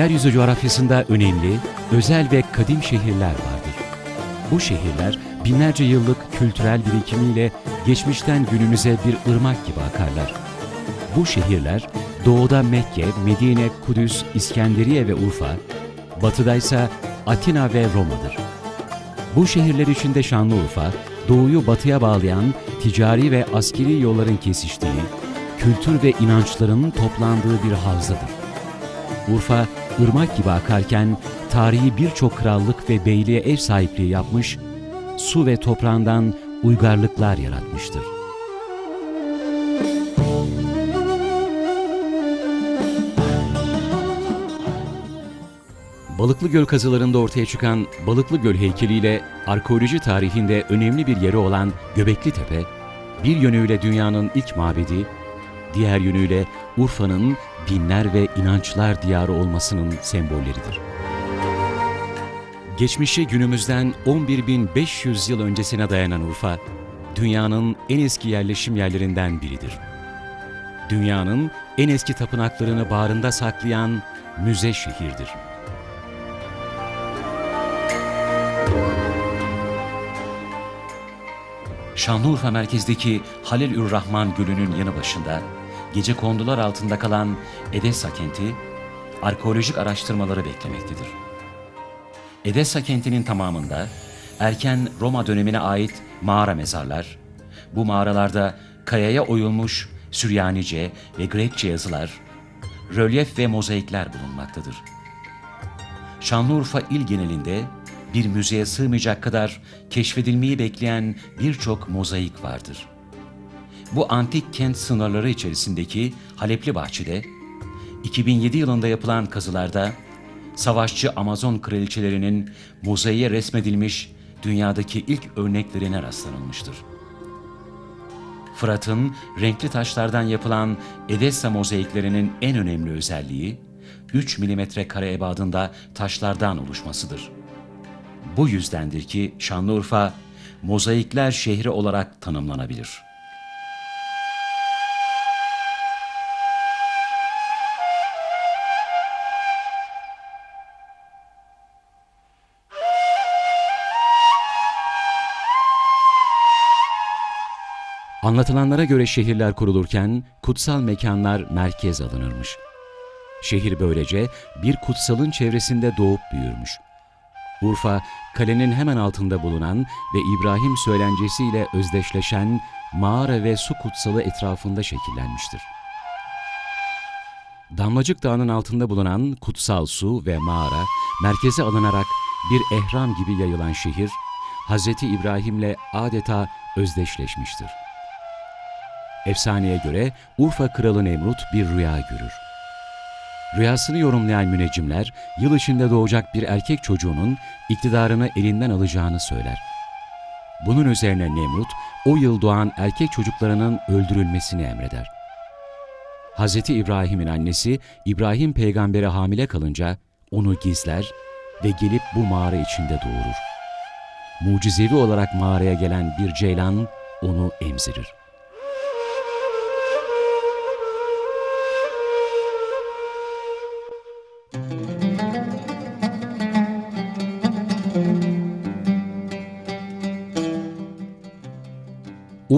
Yeryüzü coğrafyasında önemli, özel ve kadim şehirler vardır. Bu şehirler binlerce yıllık kültürel birikimiyle geçmişten günümüze bir ırmak gibi akarlar. Bu şehirler doğuda Mekke, Medine, Kudüs, İskenderiye ve Urfa, batıda ise Atina ve Roma'dır. Bu şehirler içinde Şanlıurfa, doğuyu batıya bağlayan ticari ve askeri yolların kesiştiği, kültür ve inançların toplandığı bir havzadır. Urfa, ırmak gibi akarken tarihi birçok krallık ve beyliğe ev sahipliği yapmış, su ve toprağından uygarlıklar yaratmıştır. Balıklı Göl kazılarında ortaya çıkan Balıklı Göl heykeliyle arkeoloji tarihinde önemli bir yeri olan Göbekli Tepe, bir yönüyle dünyanın ilk mabedi, diğer yönüyle Urfa'nın dinler ve inançlar diyarı olmasının sembolleridir. Geçmişi günümüzden 11.500 yıl öncesine dayanan Urfa, dünyanın en eski yerleşim yerlerinden biridir. Dünyanın en eski tapınaklarını bağrında saklayan müze şehirdir. Şanlıurfa merkezdeki Halil-ür-Rahman Gölü'nün yanı başında gece kondular altında kalan Edessa kenti arkeolojik araştırmaları beklemektedir. Edessa kentinin tamamında erken Roma dönemine ait mağara mezarlar, bu mağaralarda kayaya oyulmuş Süryanice ve Grekçe yazılar, rölyef ve mozaikler bulunmaktadır. Şanlıurfa il genelinde bir müzeye sığmayacak kadar keşfedilmeyi bekleyen birçok mozaik vardır. Bu antik kent sınırları içerisindeki Halepli Bahçe'de 2007 yılında yapılan kazılarda savaşçı Amazon kraliçelerinin mozaiğe resmedilmiş dünyadaki ilk örneklerine rastlanılmıştır. Fırat'ın renkli taşlardan yapılan Edessa mozaiklerinin en önemli özelliği 3 milimetre kare ebadında taşlardan oluşmasıdır. Bu yüzdendir ki Şanlıurfa mozaikler şehri olarak tanımlanabilir. Anlatılanlara göre şehirler kurulurken kutsal mekanlar merkez alınırmış. Şehir böylece bir kutsalın çevresinde doğup büyürmüş. Urfa, kalenin hemen altında bulunan ve İbrahim söylencesiyle özdeşleşen mağara ve su kutsalı etrafında şekillenmiştir. Damlacık Dağı'nın altında bulunan kutsal su ve mağara, merkeze alınarak bir ehram gibi yayılan şehir, Hz. İbrahim'le adeta özdeşleşmiştir. Efsaneye göre Urfa Kralı Nemrut bir rüya görür. Rüyasını yorumlayan müneccimler, yıl içinde doğacak bir erkek çocuğunun iktidarını elinden alacağını söyler. Bunun üzerine Nemrut, o yıl doğan erkek çocuklarının öldürülmesini emreder. Hz. İbrahim'in annesi İbrahim peygambere hamile kalınca onu gizler ve gelip bu mağara içinde doğurur. Mucizevi olarak mağaraya gelen bir ceylan onu emzirir.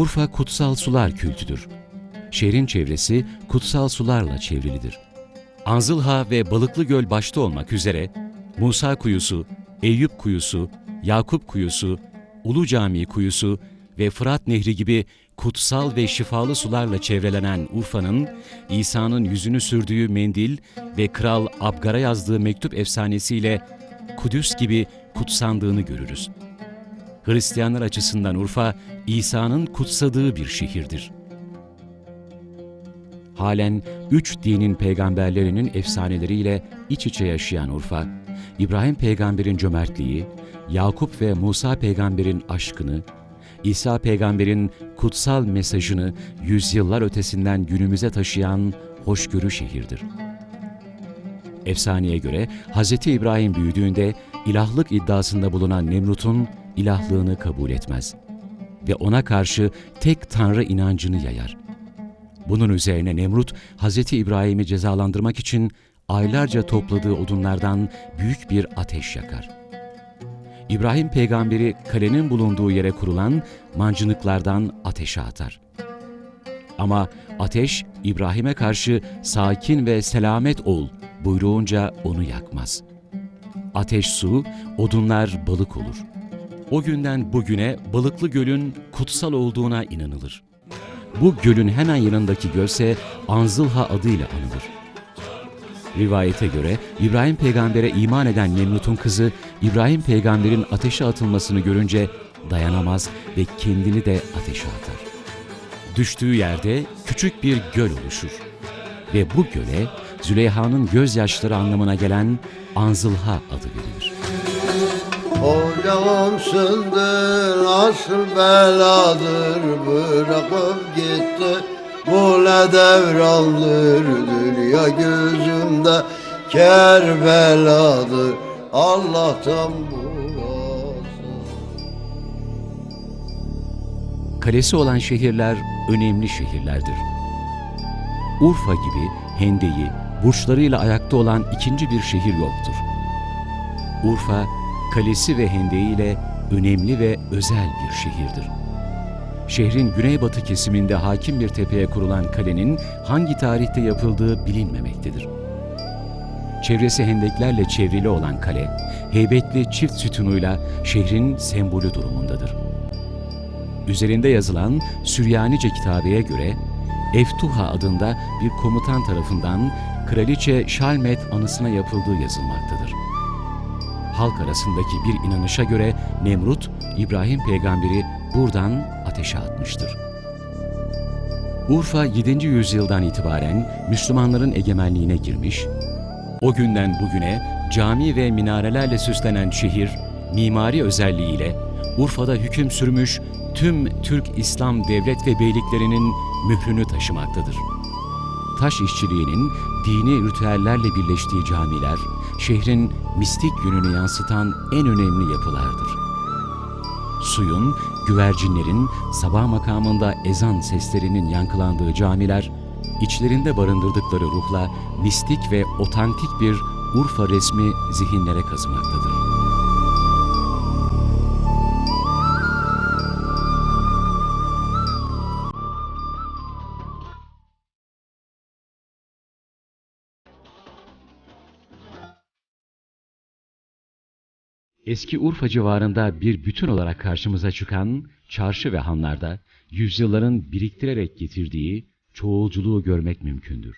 Urfa kutsal sular kültüdür. Şehrin çevresi kutsal sularla çevrilidir. Anzılha ve Balıklı Göl başta olmak üzere Musa Kuyusu, Eyüp Kuyusu, Yakup Kuyusu, Ulu Camii Kuyusu ve Fırat Nehri gibi kutsal ve şifalı sularla çevrelenen Urfa'nın İsa'nın yüzünü sürdüğü mendil ve Kral Abgar'a yazdığı mektup efsanesiyle Kudüs gibi kutsandığını görürüz. Hristiyanlar açısından Urfa, İsa'nın kutsadığı bir şehirdir. Halen üç dinin peygamberlerinin efsaneleriyle iç içe yaşayan Urfa, İbrahim peygamberin cömertliği, Yakup ve Musa peygamberin aşkını, İsa peygamberin kutsal mesajını yüzyıllar ötesinden günümüze taşıyan hoşgörü şehirdir. Efsaneye göre Hz. İbrahim büyüdüğünde ilahlık iddiasında bulunan Nemrut'un ilahlığını kabul etmez ve ona karşı tek tanrı inancını yayar. Bunun üzerine Nemrut, Hz. İbrahim'i cezalandırmak için aylarca topladığı odunlardan büyük bir ateş yakar. İbrahim peygamberi kalenin bulunduğu yere kurulan mancınıklardan ateşe atar. Ama ateş İbrahim'e karşı sakin ve selamet ol buyruğunca onu yakmaz. Ateş su, odunlar balık olur. O günden bugüne balıklı gölün kutsal olduğuna inanılır. Bu gölün hemen yanındaki gölse Anzılha adıyla anılır. Rivayete göre İbrahim peygambere iman eden Nemrut'un kızı İbrahim peygamberin ateşe atılmasını görünce dayanamaz ve kendini de ateşe atar. Düştüğü yerde küçük bir göl oluşur. Ve bu göle Züleyha'nın gözyaşları anlamına gelen Anzılha adı verilir. Ocağımsındır asıl beladır bırakıp gitti Bu ne devrandır dünya gözümde Kerbeladır Allah'tan bulasın Kalesi olan şehirler önemli şehirlerdir. Urfa gibi Hendeyi, burçlarıyla ayakta olan ikinci bir şehir yoktur. Urfa, kalesi ve hendeyi ile önemli ve özel bir şehirdir. Şehrin güneybatı kesiminde hakim bir tepeye kurulan kalenin hangi tarihte yapıldığı bilinmemektedir. Çevresi hendeklerle çevrili olan kale, heybetli çift sütunuyla şehrin sembolü durumundadır. Üzerinde yazılan Süryanice kitabeye göre Eftuha adında bir komutan tarafından Kraliçe Şalmet anısına yapıldığı yazılmaktadır. Halk arasındaki bir inanışa göre Nemrut, İbrahim peygamberi buradan ateşe atmıştır. Urfa 7. yüzyıldan itibaren Müslümanların egemenliğine girmiş, o günden bugüne cami ve minarelerle süslenen şehir, mimari özelliğiyle Urfa'da hüküm sürmüş tüm Türk İslam devlet ve beyliklerinin mührünü taşımaktadır. Taş işçiliğinin dini ritüellerle birleştiği camiler, şehrin mistik yönünü yansıtan en önemli yapılardır. Suyun, güvercinlerin, sabah makamında ezan seslerinin yankılandığı camiler, içlerinde barındırdıkları ruhla mistik ve otantik bir Urfa resmi zihinlere kazımaktadır. Eski Urfa civarında bir bütün olarak karşımıza çıkan çarşı ve hanlarda yüzyılların biriktirerek getirdiği çoğulculuğu görmek mümkündür.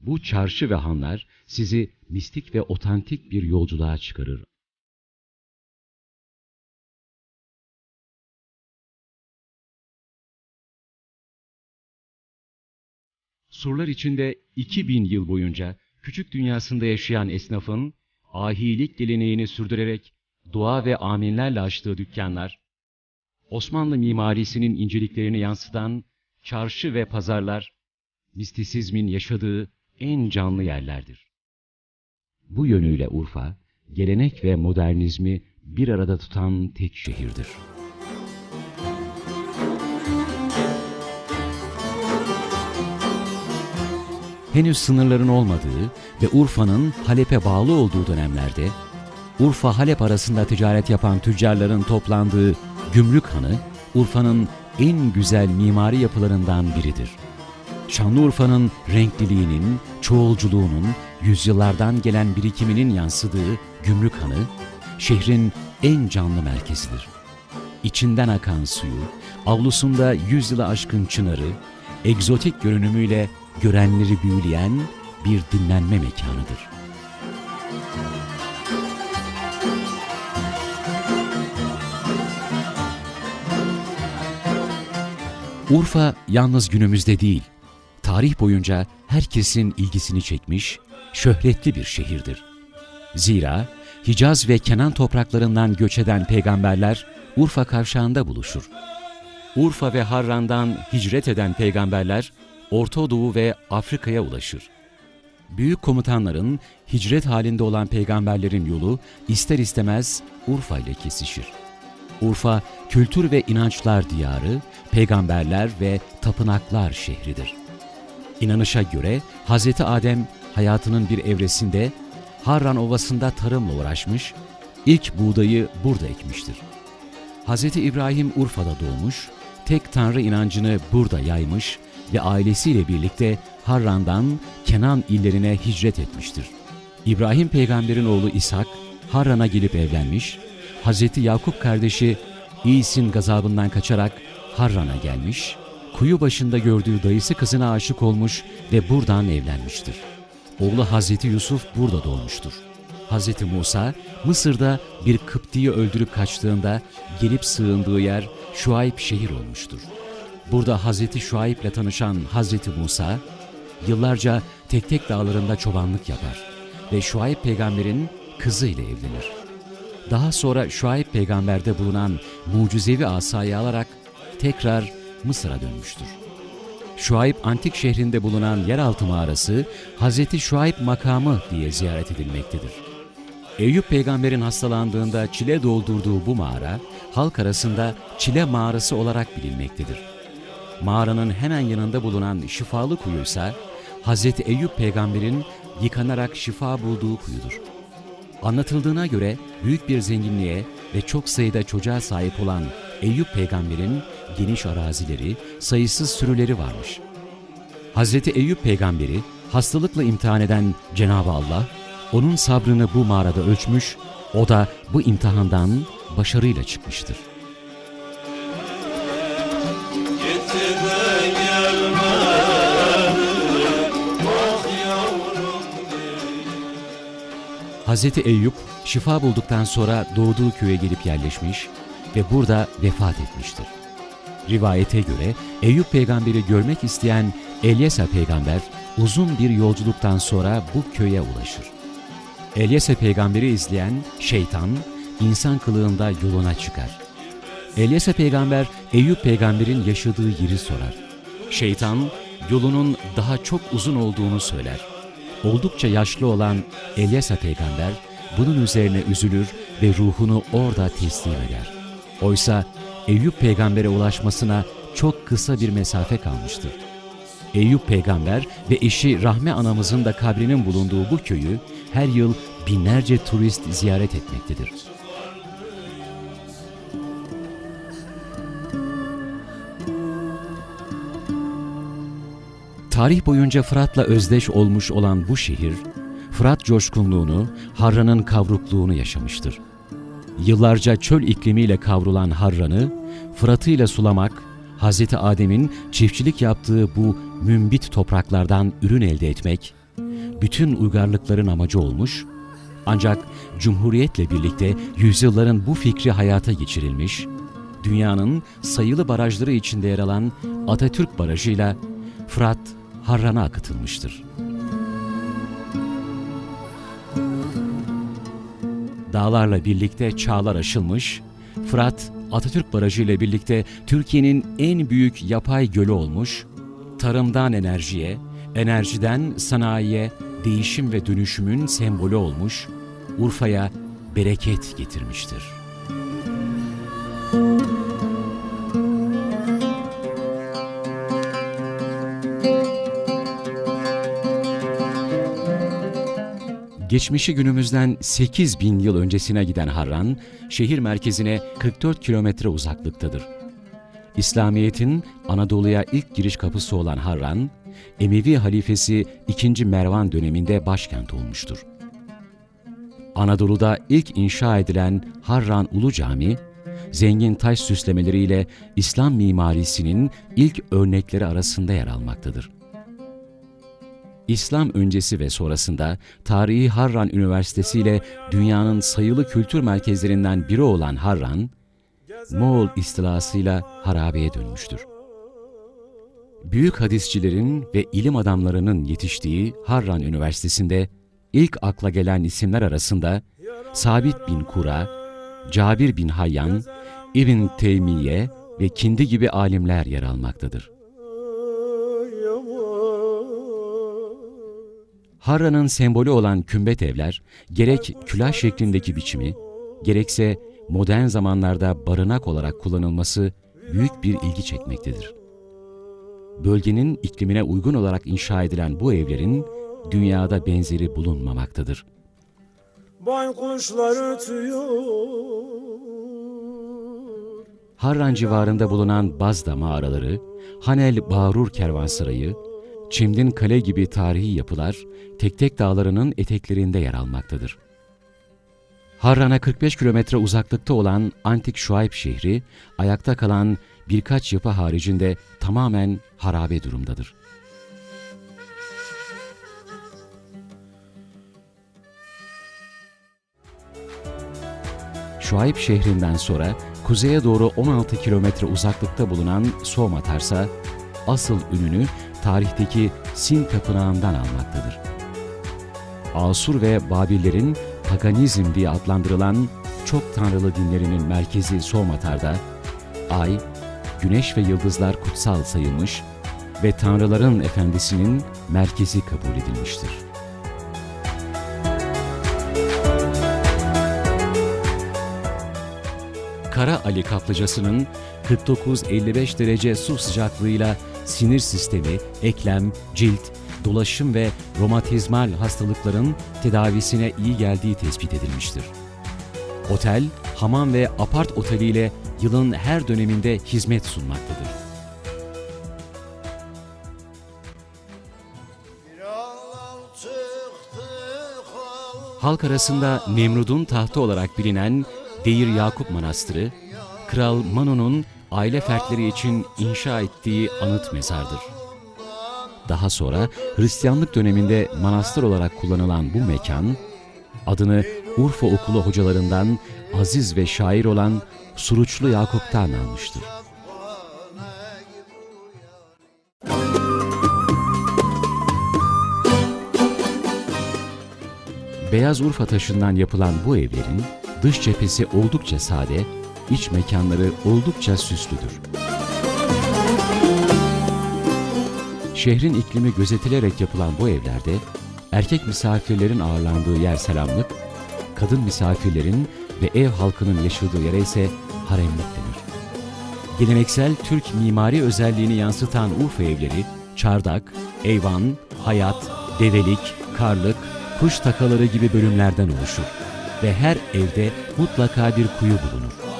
Bu çarşı ve hanlar sizi mistik ve otantik bir yolculuğa çıkarır. Surlar içinde 2000 yıl boyunca küçük dünyasında yaşayan esnafın ahilik geleneğini sürdürerek dua ve aminlerle açtığı dükkanlar, Osmanlı mimarisinin inceliklerini yansıtan çarşı ve pazarlar, mistisizmin yaşadığı en canlı yerlerdir. Bu yönüyle Urfa, gelenek ve modernizmi bir arada tutan tek şehirdir. Henüz sınırların olmadığı ve Urfa'nın Halep'e bağlı olduğu dönemlerde Urfa-Halep arasında ticaret yapan tüccarların toplandığı Gümrük Hanı, Urfa'nın en güzel mimari yapılarından biridir. Şanlıurfa'nın renkliliğinin, çoğulculuğunun, yüzyıllardan gelen birikiminin yansıdığı Gümrük Hanı, şehrin en canlı merkezidir. İçinden akan suyu, avlusunda yüzyılı aşkın çınarı, egzotik görünümüyle görenleri büyüleyen bir dinlenme mekanıdır. Urfa yalnız günümüzde değil, tarih boyunca herkesin ilgisini çekmiş, şöhretli bir şehirdir. Zira Hicaz ve Kenan topraklarından göç eden peygamberler Urfa kavşağında buluşur. Urfa ve Harran'dan hicret eden peygamberler Orta Doğu ve Afrika'ya ulaşır. Büyük komutanların hicret halinde olan peygamberlerin yolu ister istemez Urfa ile kesişir. Urfa kültür ve inançlar diyarı, peygamberler ve tapınaklar şehridir. İnanışa göre Hz. Adem hayatının bir evresinde Harran Ovası'nda tarımla uğraşmış, ilk buğdayı burada ekmiştir. Hz. İbrahim Urfa'da doğmuş, tek tanrı inancını burada yaymış ve ailesiyle birlikte Harran'dan Kenan illerine hicret etmiştir. İbrahim peygamberin oğlu İshak, Harran'a gelip evlenmiş, Hz. Yakup kardeşi İs'in gazabından kaçarak Harran'a gelmiş, kuyu başında gördüğü dayısı kızına aşık olmuş ve buradan evlenmiştir. Oğlu Hazreti Yusuf burada doğmuştur. Hazreti Musa, Mısır'da bir Kıpti'yi öldürüp kaçtığında gelip sığındığı yer Şuayb şehir olmuştur. Burada Hazreti Şuayb'le tanışan Hazreti Musa, yıllarca tek tek dağlarında çobanlık yapar ve Şuayb peygamberin kızı ile evlenir. Daha sonra Şuayb peygamberde bulunan mucizevi asayı alarak tekrar Mısır'a dönmüştür. Şuayb antik şehrinde bulunan yeraltı mağarası Hazreti Şuayb makamı diye ziyaret edilmektedir. Eyüp peygamberin hastalandığında çile doldurduğu bu mağara halk arasında çile mağarası olarak bilinmektedir. Mağaranın hemen yanında bulunan şifalı kuyu ise Hazreti Eyüp peygamberin yıkanarak şifa bulduğu kuyudur. Anlatıldığına göre büyük bir zenginliğe ve çok sayıda çocuğa sahip olan Eyüp peygamberin geniş arazileri, sayısız sürüleri varmış. Hazreti Eyüp peygamberi hastalıkla imtihan eden Cenab-ı Allah, onun sabrını bu mağarada ölçmüş, o da bu imtihandan başarıyla çıkmıştır. Hazreti Eyüp şifa bulduktan sonra doğduğu köye gelip yerleşmiş ve burada vefat etmiştir. Rivayete göre Eyüp peygamberi görmek isteyen Elyesa peygamber uzun bir yolculuktan sonra bu köye ulaşır. Elyesa peygamberi izleyen şeytan insan kılığında yoluna çıkar. Elyesa peygamber Eyüp peygamberin yaşadığı yeri sorar. Şeytan yolunun daha çok uzun olduğunu söyler. Oldukça yaşlı olan Elyesa peygamber bunun üzerine üzülür ve ruhunu orada teslim eder. Oysa Eyüp peygambere ulaşmasına çok kısa bir mesafe kalmıştır. Eyüp peygamber ve eşi Rahme anamızın da kabrinin bulunduğu bu köyü her yıl binlerce turist ziyaret etmektedir. Tarih boyunca Fırat'la özdeş olmuş olan bu şehir, Fırat coşkunluğunu, Harran'ın kavrukluğunu yaşamıştır. Yıllarca çöl iklimiyle kavrulan Harran'ı, Fırat'ıyla sulamak, Hz. Adem'in çiftçilik yaptığı bu mümbit topraklardan ürün elde etmek, bütün uygarlıkların amacı olmuş, ancak Cumhuriyet'le birlikte yüzyılların bu fikri hayata geçirilmiş, dünyanın sayılı barajları içinde yer alan Atatürk Barajı'yla Fırat Harran'a akıtılmıştır. Dağlarla birlikte çağlar aşılmış, Fırat Atatürk Barajı ile birlikte Türkiye'nin en büyük yapay gölü olmuş, tarımdan enerjiye, enerjiden sanayiye değişim ve dönüşümün sembolü olmuş, Urfa'ya bereket getirmiştir. Geçmişi günümüzden 8 bin yıl öncesine giden Harran, şehir merkezine 44 kilometre uzaklıktadır. İslamiyet'in Anadolu'ya ilk giriş kapısı olan Harran, Emevi halifesi 2. Mervan döneminde başkent olmuştur. Anadolu'da ilk inşa edilen Harran Ulu Cami, zengin taş süslemeleriyle İslam mimarisinin ilk örnekleri arasında yer almaktadır. İslam öncesi ve sonrasında tarihi Harran Üniversitesi ile dünyanın sayılı kültür merkezlerinden biri olan Harran, Moğol istilasıyla harabeye dönmüştür. Büyük hadisçilerin ve ilim adamlarının yetiştiği Harran Üniversitesi'nde ilk akla gelen isimler arasında Sabit bin Kura, Cabir bin Hayyan, İbn Teymiye ve Kindi gibi alimler yer almaktadır. Harran'ın sembolü olan kümbet evler, gerek külah şeklindeki biçimi, gerekse modern zamanlarda barınak olarak kullanılması büyük bir ilgi çekmektedir. bölgenin iklimine uygun olarak inşa edilen bu evlerin dünyada benzeri bulunmamaktadır. Baykuşlar ötüyor Harran civarında bulunan Bazda mağaraları, Hanel Bağrur Kervansarayı, Çimdin Kale gibi tarihi yapılar tek tek dağlarının eteklerinde yer almaktadır. Harran'a 45 kilometre uzaklıkta olan antik Şuayb şehri, ayakta kalan birkaç yapı haricinde tamamen harabe durumdadır. Şuayb şehrinden sonra kuzeye doğru 16 kilometre uzaklıkta bulunan Soma Tarsa, asıl ününü tarihteki Sin Tapınağı'ndan almaktadır. Asur ve Babillerin paganizm diye adlandırılan çok tanrılı dinlerinin merkezi Somatar'da, ay, güneş ve yıldızlar kutsal sayılmış ve tanrıların efendisinin merkezi kabul edilmiştir. Kara Ali kaplıcasının 49-55 derece su sıcaklığıyla sinir sistemi, eklem, cilt, dolaşım ve romatizmal hastalıkların tedavisine iyi geldiği tespit edilmiştir. Otel, hamam ve apart oteliyle yılın her döneminde hizmet sunmaktadır. Halk arasında Nemrud'un tahtı olarak bilinen Deir Yakup Manastırı, Kral Manu'nun aile fertleri için inşa ettiği anıt mezardır. Daha sonra Hristiyanlık döneminde manastır olarak kullanılan bu mekan, adını Urfa okulu hocalarından aziz ve şair olan Suruçlu Yakup'tan almıştır. Beyaz Urfa taşından yapılan bu evlerin dış cephesi oldukça sade, iç mekanları oldukça süslüdür. Şehrin iklimi gözetilerek yapılan bu evlerde erkek misafirlerin ağırlandığı yer selamlık, kadın misafirlerin ve ev halkının yaşadığı yere ise haremlik denir. Geleneksel Türk mimari özelliğini yansıtan Urfa evleri, çardak, eyvan, hayat, develik, karlık, kuş takaları gibi bölümlerden oluşur ve her evde mutlaka bir kuyu bulunur.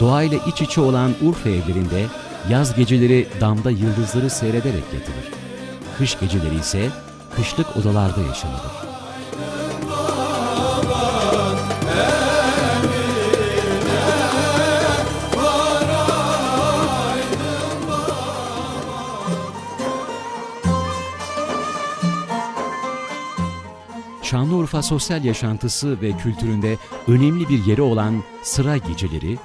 Doğayla iç içe olan Urfa evlerinde yaz geceleri damda yıldızları seyrederek yatılır. Kış geceleri ise kışlık odalarda yaşanılır. Şanlıurfa sosyal yaşantısı ve kültüründe önemli bir yeri olan sıra geceleri,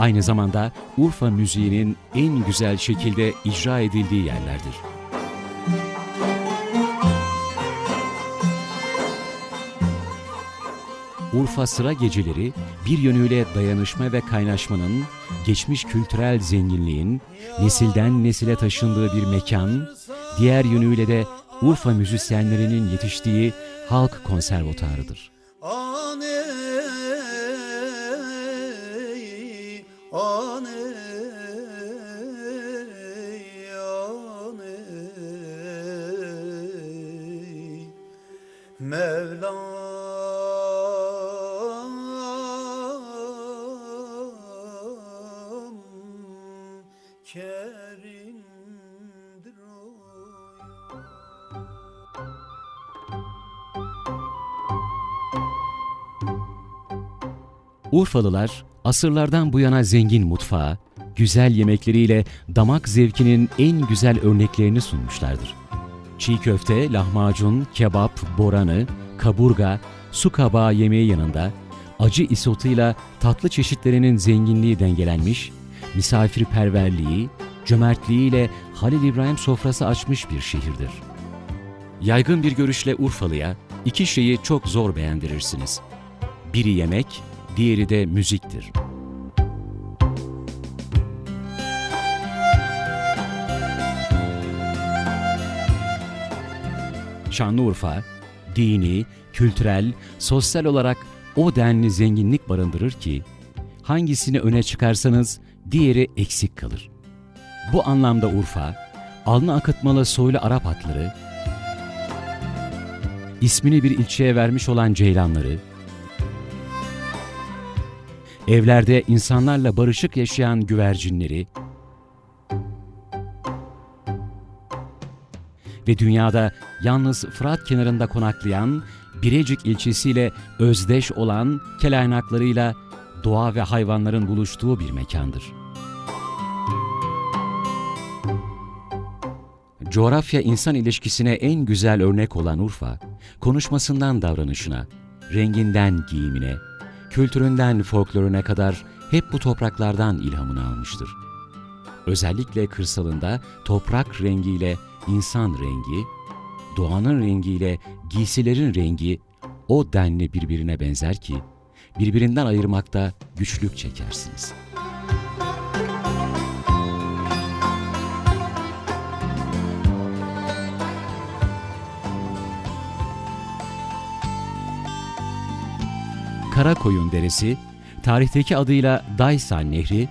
aynı zamanda Urfa müziğinin en güzel şekilde icra edildiği yerlerdir. Urfa sıra geceleri bir yönüyle dayanışma ve kaynaşmanın, geçmiş kültürel zenginliğin nesilden nesile taşındığı bir mekan, diğer yönüyle de Urfa müzisyenlerinin yetiştiği halk konservatuarıdır. Kerimdir oy. Urfalılar asırlardan bu yana zengin mutfağı, güzel yemekleriyle damak zevkinin en güzel örneklerini sunmuşlardır. Çiğ köfte, lahmacun, kebap, boranı, kaburga, su kabağı yemeği yanında acı isotuyla tatlı çeşitlerinin zenginliği dengelenmiş, misafirperverliği, cömertliğiyle Halil İbrahim sofrası açmış bir şehirdir. Yaygın bir görüşle Urfalı'ya iki şeyi çok zor beğendirirsiniz. Biri yemek, diğeri de müziktir. Şanlıurfa, dini, kültürel, sosyal olarak o denli zenginlik barındırır ki, hangisini öne çıkarsanız diğeri eksik kalır. Bu anlamda Urfa, alnı akıtmalı soylu Arap atları, ismini bir ilçeye vermiş olan ceylanları, evlerde insanlarla barışık yaşayan güvercinleri ve dünyada yalnız Fırat kenarında konaklayan Birecik ilçesiyle özdeş olan kelaynaklarıyla doğa ve hayvanların buluştuğu bir mekandır. Coğrafya-insan ilişkisine en güzel örnek olan Urfa, konuşmasından davranışına, renginden giyimine, kültüründen folkloruna kadar hep bu topraklardan ilhamını almıştır. Özellikle kırsalında toprak rengiyle insan rengi, doğanın rengiyle giysilerin rengi o denli birbirine benzer ki, birbirinden ayırmakta güçlük çekersiniz. Karakoyun Deresi, tarihteki adıyla Daysan Nehri,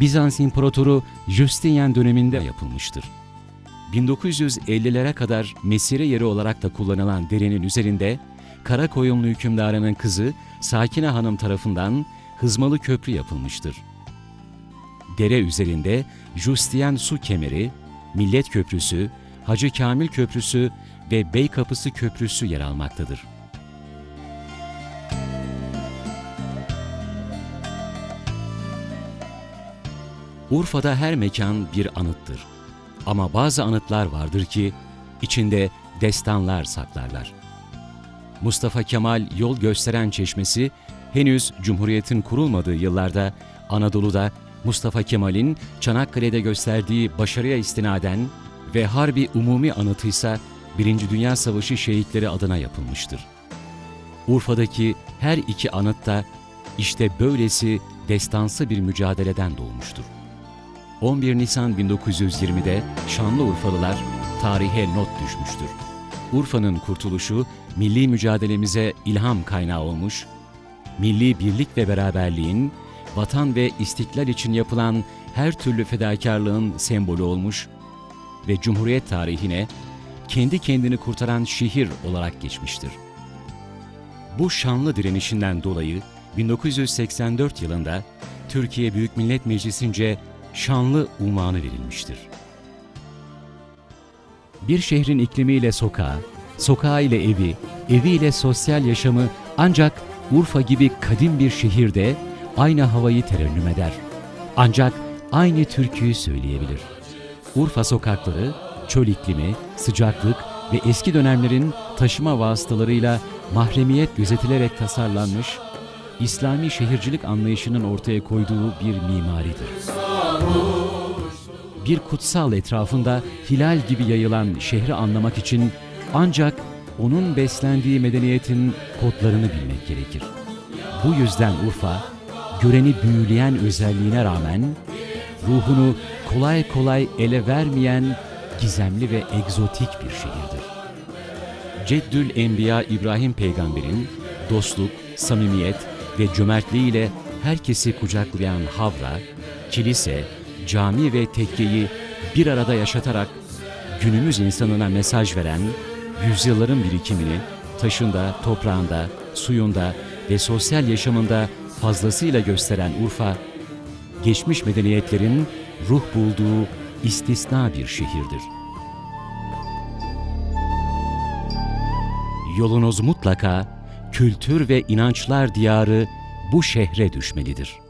Bizans İmparatoru Justinian döneminde yapılmıştır. 1950'lere kadar mesire yeri olarak da kullanılan derenin üzerinde Karakoyunlu hükümdarının kızı Sakine Hanım tarafından hızmalı köprü yapılmıştır. Dere üzerinde Justiyen Su Kemeri, Millet Köprüsü, Hacı Kamil Köprüsü ve Beykapısı Köprüsü yer almaktadır. Urfa'da her mekan bir anıttır. Ama bazı anıtlar vardır ki içinde destanlar saklarlar. Mustafa Kemal yol gösteren çeşmesi henüz Cumhuriyet'in kurulmadığı yıllarda Anadolu'da Mustafa Kemal'in Çanakkale'de gösterdiği başarıya istinaden ve Harbi Umumi Anıtıysa Birinci Dünya Savaşı şehitleri adına yapılmıştır. Urfa'daki her iki anıt da işte böylesi destansı bir mücadeleden doğmuştur. 11 Nisan 1920'de Şanlıurfalılar tarihe not düşmüştür. Urfa'nın kurtuluşu milli mücadelemize ilham kaynağı olmuş, milli birlik ve beraberliğin, vatan ve istiklal için yapılan her türlü fedakarlığın sembolü olmuş ve Cumhuriyet tarihine kendi kendini kurtaran şehir olarak geçmiştir. Bu şanlı direnişinden dolayı 1984 yılında Türkiye Büyük Millet Meclisi'nce şanlı unvanı verilmiştir. Bir şehrin iklimiyle sokağı, sokağıyla evi, eviyle sosyal yaşamı ancak Urfa gibi kadim bir şehirde aynı havayı terennüm eder. Ancak aynı türküyü söyleyebilir. Urfa sokakları, çöl iklimi, sıcaklık ve eski dönemlerin taşıma vasıtalarıyla mahremiyet gözetilerek tasarlanmış, İslami şehircilik anlayışının ortaya koyduğu bir mimaridir. Bir kutsal etrafında hilal gibi yayılan şehri anlamak için ancak onun beslendiği medeniyetin kodlarını bilmek gerekir. Bu yüzden Urfa, göreni büyüleyen özelliğine rağmen ruhunu kolay kolay ele vermeyen gizemli ve egzotik bir şehirdir. Ceddül Enbiya İbrahim peygamberin dostluk, samimiyet ve cömertliğiyle herkesi kucaklayan Havra, kilise, cami ve tekkeyi bir arada yaşatarak günümüz insanına mesaj veren, yüzyılların birikimini taşında, toprağında, suyunda ve sosyal yaşamında fazlasıyla gösteren Urfa, geçmiş medeniyetlerin ruh bulduğu istisna bir şehirdir. Yolunuz mutlaka kültür ve inançlar diyarı bu şehre düşmelidir.